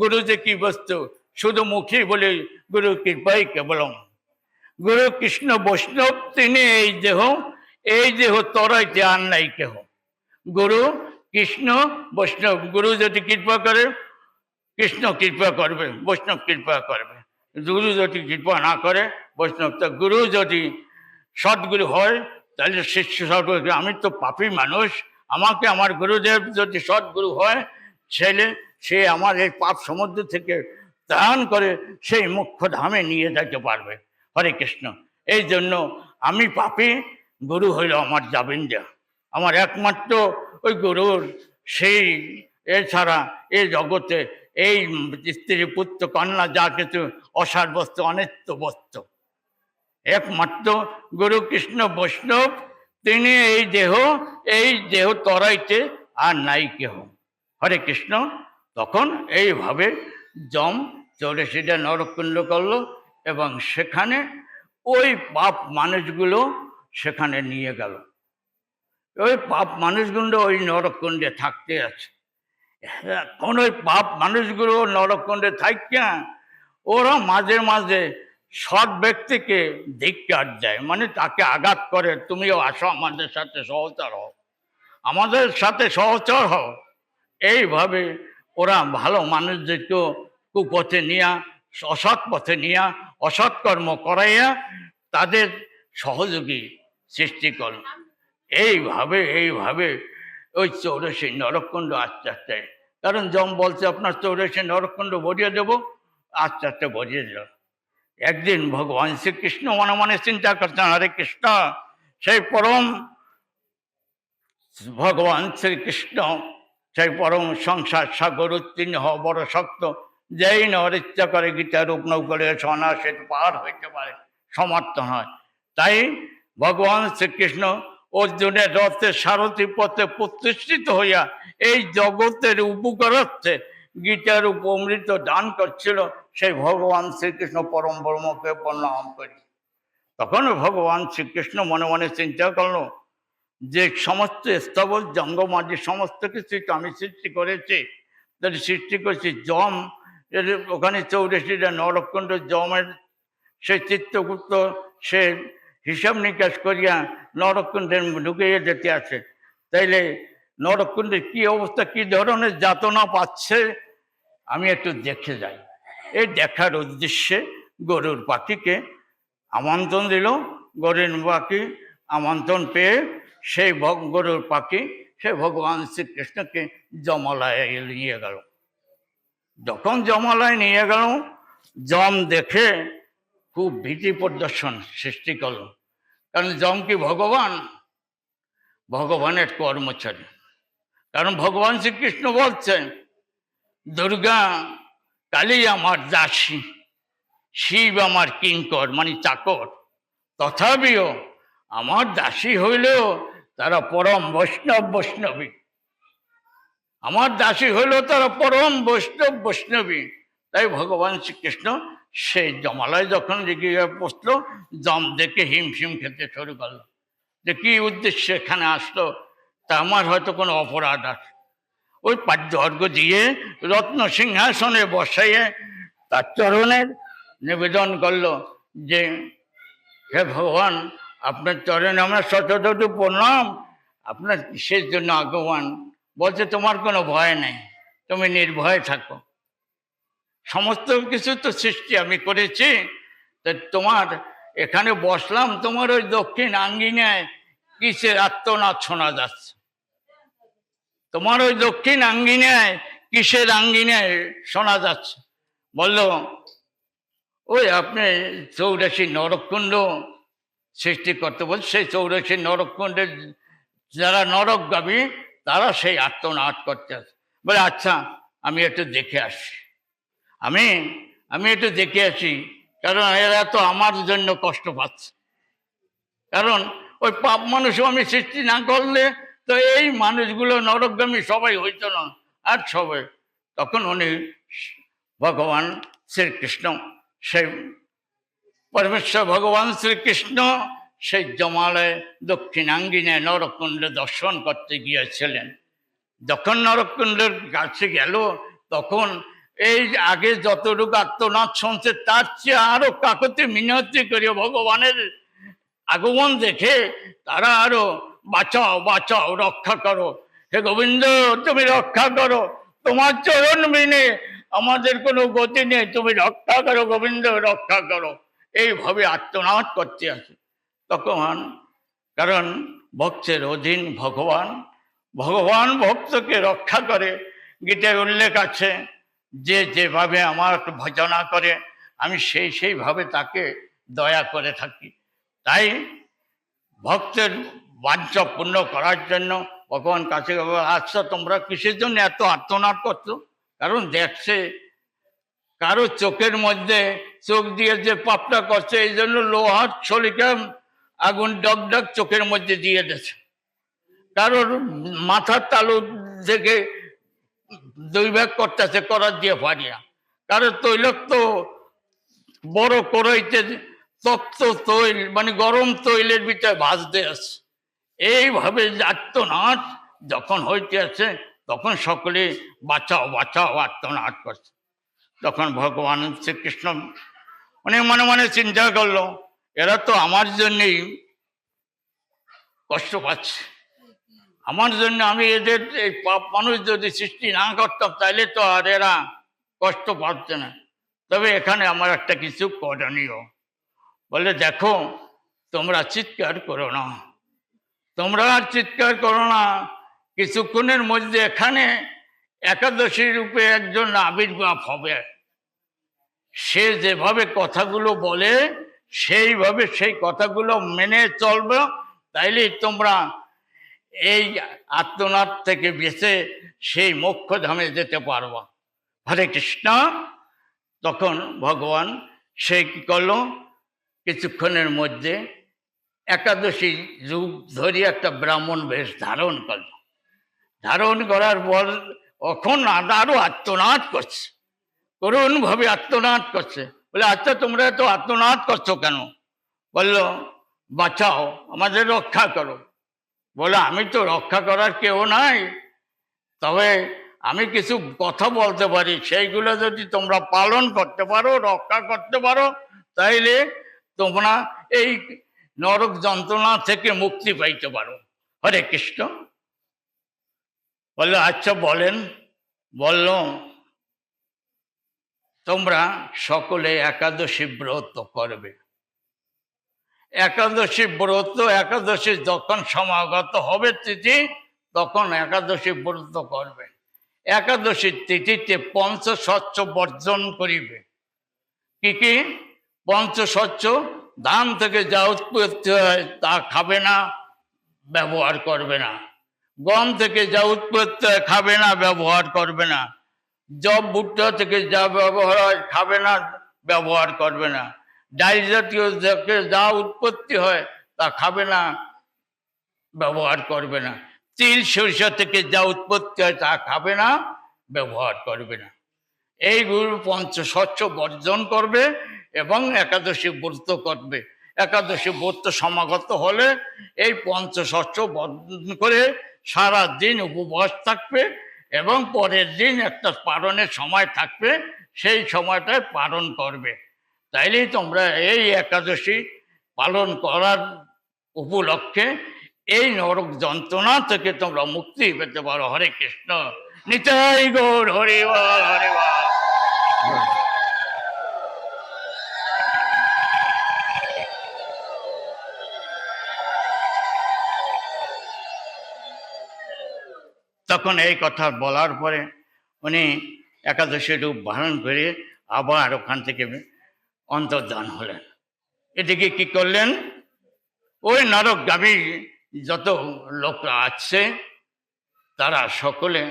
গুরু যে কি বস্তু? শুধু মুখে বলে, গুরু কৃপাই কেবলম। গুরু কৃষ্ণ বৈষ্ণব, তিনি এই দেহ এই দেহ তরাইতে আর নাই কেহ। গুরু কৃষ্ণ বৈষ্ণব, গুরু যদি কৃপা করে, কৃষ্ণ কৃপা করবে, বৈষ্ণব কৃপা করবে। গুরু যদি কৃপা না করে, বৈষ্ণব তো গুরু যদি সদ্গুরু হয়, তাহলে শিষ্য সদ্গুরু আমি তো পাপী মানুষ। আমাকে আমার গুরুদেব যদি সদ্গুরু হয়, ছেলে সে আমার এই পাপ সমুদ্র থেকে ত্রাণ করে সেই মুখ্য ধামে নিয়ে যেতে পারবে। হরে কৃষ্ণ। এই জন্য আমি পাপী, গুরু হইল আমার যাবেন আমার একমাত্র ওই গুরুর সেই, এছাড়া এই জগতে এই স্ত্রী, পুত্র, কন্যা যা কিছু অসার বস্তু, অনিত্য বস্তু। একমাত্র গুরু কৃষ্ণ বৈষ্ণব, তিনি এই দেহ এই দেহ তরাইতে আর নাই কেহ। হরে কৃষ্ণ। তখন এইভাবে জম চৌরাশিটা নরকুণ্ড করল এবং সেখানে ওই পাপ মানুষগুলো সেখানে নিয়ে গেল। ওই পাপ মানুষগুলো ওই নরকুণ্ডে থাকতে আছে। এখন ওই পাপ মানুষগুলো নরকুণ্ডে থাকিয়া ওরা মাঝে মাঝে সৎ ব্যক্তিকে ধিক্কার দেয় মানে তাকে আঘাত করে, তুমিও আসো আমাদের সাথে সহচর হও, আমাদের সাথে সহচর হও। এইভাবে ওরা ভালো মানুষদেরকেও কুপথে নিয়া, অসৎ পথে নিয়া, অসৎ কর্ম করাইয়া তাদের সহযোগী সৃষ্টি করল। এইভাবে এইভাবে ওই চৌরাশি নরকুণ্ড আস্তে আস্তে। কারণ জম বলছে আপনার চৌরাশি নরকুণ্ড ভরিয়ে দেবো, আস্তে আস্তে ভরিয়ে দিল। একদিন ভগবান শ্রীকৃষ্ণ মনে মনে চিন্তা করছেন হরে কৃষ্ণ, সেই পরম ভগবান শ্রীকৃষ্ণ সেই পরম সংসার সাগর উত্তীর্ণ হওয়া বড় শক্ত। যেই নর ইচ্ছা করে গীতা রূপ নৌকরে সনাসে পার হইতে পারে সমর্থন হয়। তাই ভগবান শ্রীকৃষ্ণ অর্জুনের রথের সারথী পথে প্রতিষ্ঠিত হইয়া এই জগতের উপকারার্থে গীতার উপ অমৃত দান করছিল, সেই ভগবান শ্রীকৃষ্ণ পরম ব্রহ্মকে প্রণাম করি। তখন ভগবান শ্রীকৃষ্ণ মনে মনে চিন্তা করল যে সমস্ত স্তবল জঙ্গমাদি সমস্ত কিছু আমি সৃষ্টি করেছি। তাহলে সৃষ্টি করেছি জম, এর ওখানে চৌরাশিটা নরকুণ্ড জমের সে চিত্তগুপ্ত সে হিসাব নিকাশ করিয়া নরকুণ্ডের ঢুকিয়ে যেতে আছে। তাইলে নরকুণ্ডের কি অবস্থা, কি ধরনের যাতনা পাচ্ছে, আমি একটু দেখে যাই। এই দেখার উদ্দেশ্যে গরুর পাখিকে আমন্ত্রণ দিল, গরুর পাখি আমন্ত্রণ পেয়ে সেই গরুর পাখি, সে ভগবান শ্রীকৃষ্ণকে জমালয়ে নিয়ে গেল। যখন জমালয় নিয়ে গেল জম দেখে খুব ভীতি প্রদর্শন সৃষ্টি করল। কারণ জম কি ভগবান? ভগবানের কর্মচারী। কারণ ভগবান শ্রীকৃষ্ণ বলছেন, দুর্গা কালী আমার দাসী, শিব আমার কিঙ্কর মানে চাকর। তথাপিও আমার দাসী হইলেও তারা পরম বৈষ্ণব বৈষ্ণবী। আমার দাসী হইলেও তারা পরম বৈষ্ণব বৈষ্ণবী। তাই ভগবান শ্রীকৃষ্ণ সেই জমালয় যখন গিয়ে বসল, দম দেখে হিমশিম খেতে শুরু করল। যে কি উদ্দেশ্যে এখানে আসলো, তা আমার হয়তো কোনো অপরাধ আছে। ওই পাদ্য দিয়ে রত্ন সিংহাসনে বসাইয়ে তার চরণের নিবেদন করল যে, হে ভগবান আপনার চরণে আমরা শতদত প্রণাম আপনার কিসের জন্য আগমন বলছে, তোমার কোনো ভয় নেই। তুমি নির্ভয়ে থাকো। সমস্ত কিছু তো সৃষ্টি আমি করেছি। তা তোমার, এখানে বসলাম, তোমার ওই দক্ষিণ আঙ্গিনায় কিসের আত্মনাথ শোনা যাচ্ছে? তোমার ওই দক্ষিণ আঙ্গিনায় কিসের আঙ্গিনায় শোনা যাচ্ছে? বলল, ওই আপনি চৌরাশি নরকুণ্ড সৃষ্টি করতে বল সেই চৌরাশি নরকুণ্ডের যারা নরকগামী তারা সেই আত্মনাট করতে আছে বলে আচ্ছা আমি একটু দেখে আসি। আমি আমি একটু দেখে আসি, কারণ এরা তো আমার জন্য কষ্ট পাচ্ছে। কারণ ওই পাপ মানুষও আমি সৃষ্টি না করলে তো এই মানুষগুলো নরকগামী সবাই হইতো না। আর সবাই, তখন উনি ভগবান শ্রীকৃষ্ণ সেই পরমেশ্বর ভগবান শ্রীকৃষ্ণ সেই জমালয় দক্ষিণাঙ্গিনে নরকুণ্ডে দর্শন করতে গিয়েছিলেন। যখন নরকুণ্ডের কাছে গেল, তখন এই আগে যতটুকু আত্মনাথ শুনছে, তার চেয়ে আরও কাকতে মিনতি করি ভগবানের আগমন দেখে তারা আরও, বাঁচাও বাঁচাও, রক্ষা করো। হে গোবিন্দ, তুমি রক্ষা করো। তোমার চরণ বিনে আমাদের কোনো গতি নেই। তুমি রক্ষা করো গোবিন্দ, রক্ষা করো। এইভাবে আত্মনাথ করতে আছে তখন কারণ ভক্তের অধীন ভগবান ভগবান ভক্তকে রক্ষা করে গীতায় উল্লেখ আছে, যে যেভাবে আমার ভজনা করে, আমি সেই সেইভাবে তাকে দয়া করে থাকি। তাই ভক্তের বাঞ্ছা পূর্ণ করার জন্য ভগবান কাছে আচ্ছা তোমরা কিসের জন্য এত আত্মনাদ করছ? কারণ দেখছে কারও চোখের মধ্যে চোখ দিয়ে যে পাপটা করছে, এই জন্য লোহার ছলিকা আগুন ডগ ডগ চোখের মধ্যে দিয়ে দিয়েছে। কারোর মাথার তালু থেকে দুই ভাগ করতেছে, করার দিয়ে পারিয়া কারও তৈলক্ত বড় কড়াইতে তপ্ত তৈল মানে গরম তৈলের ভিতরে ভাজতে আছে। এইভাবে আত্মনাথ যখন হইতে আছে তখন সকলে বাঁচাও বাঁচাও আত্মনাথ করছে। তখন ভগবান শ্রীকৃষ্ণ উনি মনে মনে চিন্তা করল, এরা তো আমার জন্যেই কষ্ট পাচ্ছে। আমার জন্য আমি এদের, এই পাপ মানুষ যদি সৃষ্টি না করতাম তাহলে তো আর এরা কষ্ট পাচ্ছে না। তবে এখানে আমার একটা কিছু করণীয়। বলে, দেখো, তোমরা চিৎকার করো না। তোমরা আর চিৎকার করো না। কিছুক্ষণের মধ্যে এখানে একাদশী রূপে একজন আবির্ভাব হবে। সে যেভাবে কথাগুলো বলে, সেইভাবে সেই কথাগুলো মেনে চলবে। তাইলে তোমরা এই আত্মনাথ থেকে বেঁচে সেই মোক্ষ ধামে যেতে পারবা। হরে কৃষ্ণ। তখন ভগবান সে কি করল? কিছুক্ষণের মধ্যে একাদশী যুগ ধরে একটা ব্রাহ্মণ বেশ ধারণ করল। ধারণ করার পর এখন আরও আত্মনাদ করছে। করুণ ভাবে আত্মনাদ করছে। বলে আচ্ছা তোমরা তো আত্মনাদ করছ কেন? বলল, বাঁচাও, আমাদের রক্ষা করো। বলে, আমি তো রক্ষা করার কেউ নাই। তবে আমি কিছু কথা বলতে পারি। সেইগুলো যদি তোমরা পালন করতে পারো, রক্ষা করতে পারো, তাইলে তোমরা এই নরক যন্ত্রণা থেকে মুক্তি পাইতে পারো। হরে কৃষ্ণ। বলল আচ্ছা বলেন। বলল তোমরা সকলে একাদশী ব্রত করবে। একাদশী ব্রত, একাদশী যখন সমাগত হবে তিথি, তখন একাদশী ব্রত করবে। একাদশীর তিথিতে পঞ্চস্বচ্ছ বর্জন করিবে। কি কি? পঞ্চস্বচ্ছ ধান থেকে যা উৎপত্তি হয় তা খাবে না, ব্যবহার করবে না। গম থেকে যা উৎপত্তি হয় খাবে না, ব্যবহার করবে না। জব ভুট্টা থেকে যা ব্যবহার হয়, খাবে না, ব্যবহার করবে না। ডাল জাতীয় যা উৎপত্তি হয়, তা খাবে না, ব্যবহার করবে না। তিল সরিষা থেকে যা উৎপত্তি হয়, তা খাবে না, ব্যবহার করবে না। এইগুলো পঞ্চস্বচ্ছ বর্জন করবে এবং একাদশী ব্রত করবে। একাদশী ব্রত সমাগত হলে এই পঞ্চ স্বচ্ছ বর্জন করে সারা দিন উপবাস থাকবে। এবং পরের দিন একটা পারণের সময় থাকবে, সেই সময়টায় পালন করবে। তাইলেই তোমরা এই একাদশী পালন করার উপলক্ষে এই নরক যন্ত্রণা থেকে তোমরা মুক্তি পেতে পারো। হরে কৃষ্ণ। নিতাই গৌর, হরে হরে তখন এই কথা বলার পরে উনি একাদশী রূপ ধারণ করে আবার ওখান থেকে অন্তর্ধান হলেন। এদিকে কি করলেন? ওই নরকগামী যত লোকরা আছে, তারা সকলে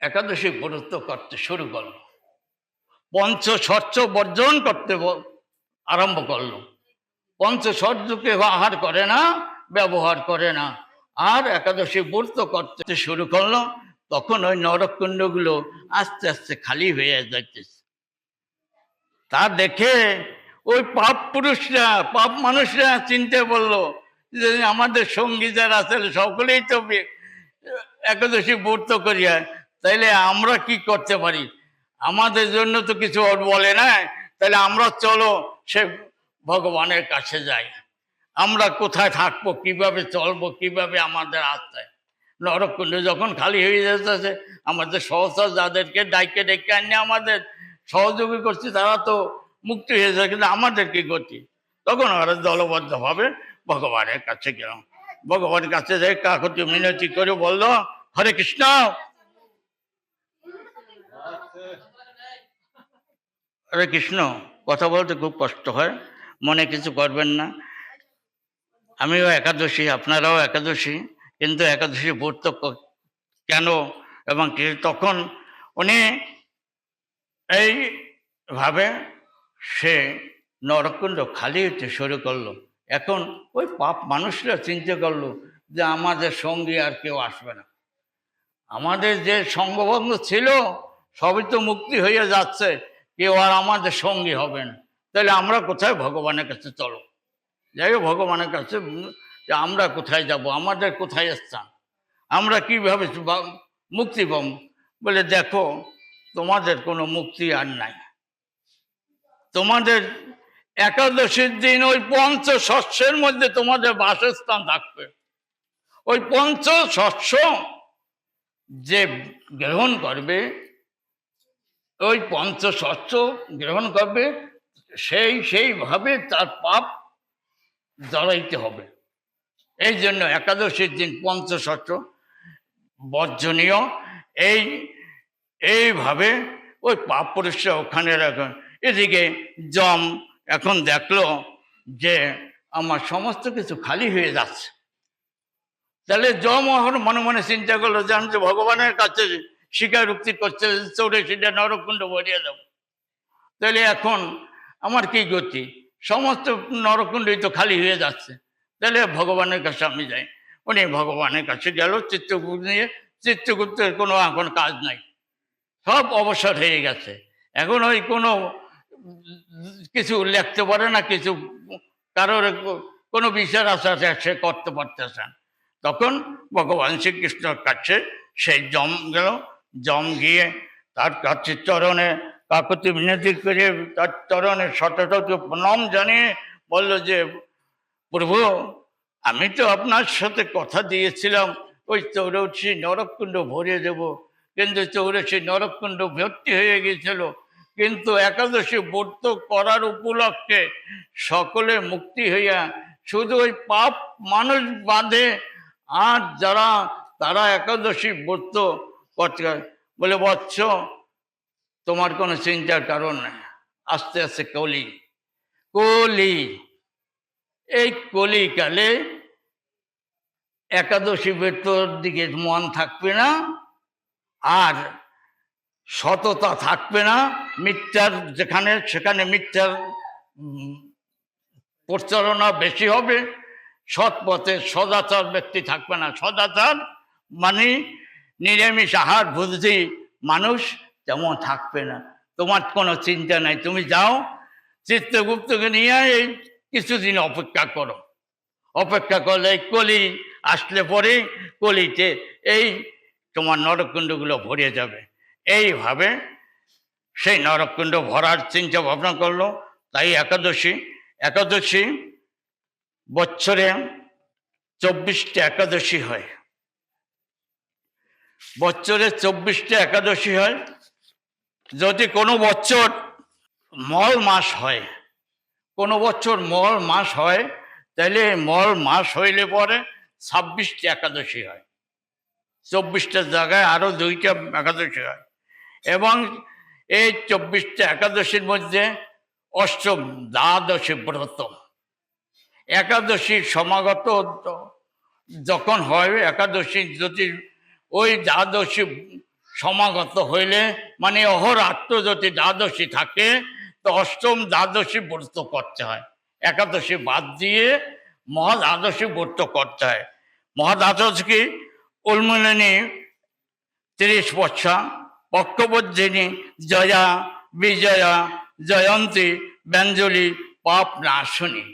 একাদশী ব্রত করতে শুরু করল। পঞ্চস্বচ্ছ বর্জন করতে আরম্ভ করল। পঞ্চস্বর্যকে আহার করে না, ব্যবহার করে না। আর একাদশী ব্রত করতে শুরু করল, তখন ওই নরকুণ্ডগুলো আস্তে আস্তে খালি হয়ে যাইতেছে। তা দেখে ওই পাপ পুরুষরা, পাপ মানুষরা চিনতে বলল যে আমাদের সঙ্গী যারা আছে, সকলেই তো একাদশী ব্রত করিয়া, তাইলে আমরা কি করতে পারি? আমাদের জন্য তো কিছু বলে না তাহলে আমরা চলো সে ভগবানের কাছে যাই। আমরা কোথায় থাকব, কীভাবে চলবো, কীভাবে আমাদের আত্মায় নরকুণ্ড যখন খালি হয়ে যেতেছে, আমাদের সহসা যাদেরকে ডাইকে ডেকে আনিয়ে আমাদের সহযোগী করছে, তারা তো মুক্তি হয়ে যায়, কিন্তু আমাদের কি গতি? তখন ওরা দলবদ্ধভাবে ভগবানের কাছে গেলাম। ভগবানের কাছে যাই কাকতি মিনতি করে বলল, হরে কৃষ্ণ! হরে কৃষ্ণ, কথা বলতে খুব কষ্ট হয়, মনে কিছু করবেন না। আমিও একাদশী, আপনারাও একাদশী, কিন্তু একাদশী ব্রত কেন? এবং তখন উনি এইভাবে সে নরকুণ্ড খালি হতে শুরু করল। এখন ওই পাপ মানুষরা চিন্তা করল যে আমাদের সঙ্গী আর কেউ আসবে না। আমাদের যে সঙ্গভঙ্গ ছিল, সবই তো মুক্তি হয়ে যাচ্ছে, কেউ আর আমাদের সঙ্গী হবে না। তাহলে আমরা কোথায় ভগবানের কাছে চলো? যাই হোক, ভগবানের কাছে যে আমরা কোথায় যাব, আমাদের কোথায় স্থান? আমরা কীভাবে মুক্তি পাব? বলে দেখো, তোমাদের কোনো মুক্তি আর নাই। তোমাদের একাদশীর দিন ওই পঞ্চ শস্যের মধ্যে তোমাদের বাসস্থান থাকবে। ওই পঞ্চ শস্য যে গ্রহণ করবে, ওই পঞ্চ শস্য গ্রহণ করবে, সেই, সেইভাবে তার পাপ জড়াইতে হবে। এই জন্য একাদশীর দিন পঞ্চশস্য বর্জনীয়। এই, এইভাবে ওই পাপ পরিষ্কার ওখানে রাখা এদিকে জম এখন দেখল যে আমার সমস্ত কিছু খালি হয়ে যাচ্ছে। তাহলে জম এখন মনে মনে চিন্তা করল যে আমি ভগবানের কাছে স্বীকারোক্তি করছে চৌরাশিটা নরকুণ্ড ভরিয়ে দেবো। তাহলে এখন আমার কি গতি? সমস্ত নরকুণ্ডই তো খালি হয়ে যাচ্ছে। তাহলে ভগবানের কাছে আমি যাই। উনি ভগবানের কাছে গেল চিত্রগুপ্ত নিয়ে চিত্রগুপ্তের কোনো এখন কাজ নাই। সব অবসর হয়ে গেছে। এখন ওই কোনো কিছু লিখতে পারে না, কিছু কারোর কোনো বিচার আচার সে করতে পারতেছে তখন ভগবান শ্রীকৃষ্ণর কাছে সেই জম গেল। জম গিয়ে তার কাছে চরণে কাকতি মিনতি করে তার চরণে শত শত প্রণাম জানিয়ে বলল যে, প্রভু, আমি তো আপনার সাথে কথা দিয়েছিলাম। ওই চৌরসী নরককুণ্ড ভরে দেব। কিন্তু চৌরসী নরককুণ্ড ভর্তি হয়ে গিয়েছিল কিন্তু একাদশী ব্রত করার উপলক্ষে সকলে মুক্তি হইয়া শুধু ওই পাপ মানুষ বাঁধে। আর যারা, তারা একাদশী ব্রত বলে, বৎস তোমার কোনো চিন্তার কারণ নেই। আস্তে আস্তে কলি। কলি। এই কলিকালে একাদশী ব্রতর দিকে মন থাকবে না, আর সততা থাকবে না। মিথ্যার যেখানে, সেখানে মিথ্যার প্রচারণা বেশি হবে। সৎ পথে সদাচার ব্যক্তি থাকবে না। সদাচার মানে নিরামিষ আহার বুদ্ধি মানুষ তেমন থাকবে না। তোমার কোনো চিন্তা নাই, তুমি যাও, চিত্রগুপ্তকে নিয়ে এই কিছুদিন অপেক্ষা করো। অপেক্ষা করলে কলি আসলে পরে কলিতে এই তোমার নরকুণ্ডগুলো ভরে যাবে। এইভাবে সেই নরকুণ্ড ভরার চিন্তা ভাবনা করল। তাই একাদশী একাদশী বছরে চব্বিশটা একাদশী হয়। বছরে চব্বিশটা একাদশী হয়। যদি কোনো বছর মল মাস হয়, কোনো বছর মল মাস হয় তাহলে মল মাস হইলে পরে ছাব্বিশটি একাদশী হয়। চব্বিশটা জায়গায় আরও দুইটা একাদশী হয়। এবং এই চব্বিশটা একাদশীর মধ্যে অষ্টম দ্বাদশী ব্রত একাদশী সমাগত যখন হয়, একাদশী যদি ওই দ্বাদশী সমাগত হইলে মানে অহরাত্র যদি দ্বাদশী থাকে, তো অষ্টম দ্বাদশী ব্রত করতে হয়। একাদশী বাদ দিয়ে মহা দ্বাদশী ব্রত করতে হয়। মহা দ্বাদশী কি? উন্মূলনী তিরিশ বৎসা পক্ষবর্ধিনী জয়া, বিজয়া, জয়ন্তী, ব্যঞ্জলি, পাপ নাশনী।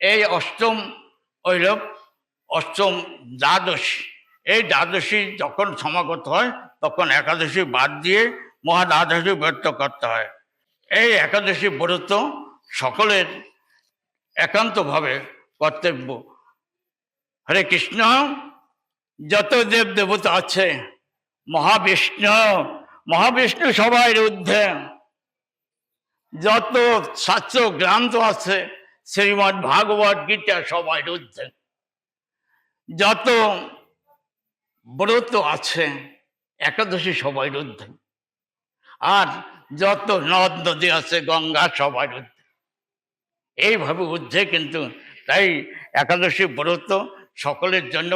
এই অষ্টম হইল অষ্টম দ্বাদশী। এই দ্বাদশী যখন সমাগত হয়, তখন একাদশী বাদ দিয়ে মহা মহাদ্বাদশী ব্রত করতে হয়। এই একাদশী ব্রত সকলের একান্তভাবে কর্তব্য। হরে কৃষ্ণ, যত দেব দেবতা আছে, মহাবিষ্ণু মহাবিষ্ণু সবাই ঊর্ধ্বে যত শাস্ত্র গ্রন্থ আছে শ্রীমৎ ভাগবত গীতা সবাই ঊর্ধ্বে যত ব্রত আছে, একাদশী সবাই ঊর্ধ্বে আর যত নদ নদী আছে, গঙ্গা সবাই ঊর্ধ্বে এইভাবে উদ্ধে কিন্তু তাই একাদশী ব্রত সকলের জন্য